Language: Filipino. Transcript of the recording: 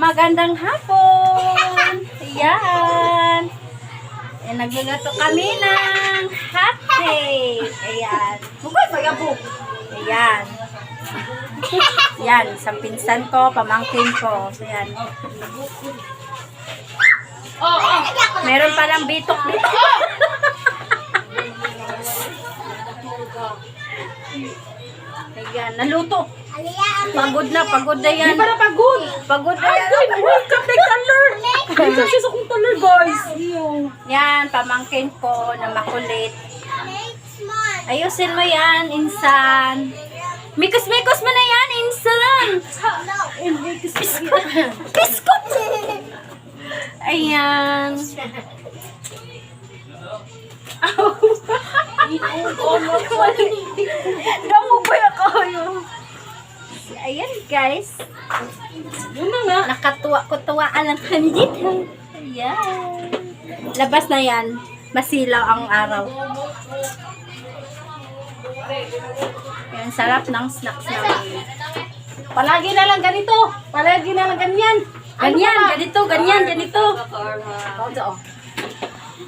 Magandang hapon! Ayan! Eh, nagluluto kami ng hot cake. Ayan. Bukod, magabok. Ayan. Ayan, sa pinsan ko, pamangkin ko. Ayan. Oh, oh. Meron palang bitok dito. Ayan, naluto. Pagod na, pagod na yan. Di pa na pagod. Pagod na yan. Wake up, may color. Ito siya sa kong color, guys. Yan, pamangkin ko na makulit. Ayusin mo yan, insan. Mikos-mikos mo na yan, insan. Piskot. Piskot. Ayan. Ako yun? Ayan guys. Yun na nga. Nakatuwa ko tuwaan lang kami dito. Ayan. Labas na yan. Masilaw ang araw. Yan, sarap ng snacks namin. Palagi na lang ganito. Palagi na lang ganyan. Ganyan, ganito, ganyan, ganito. Ito, oh.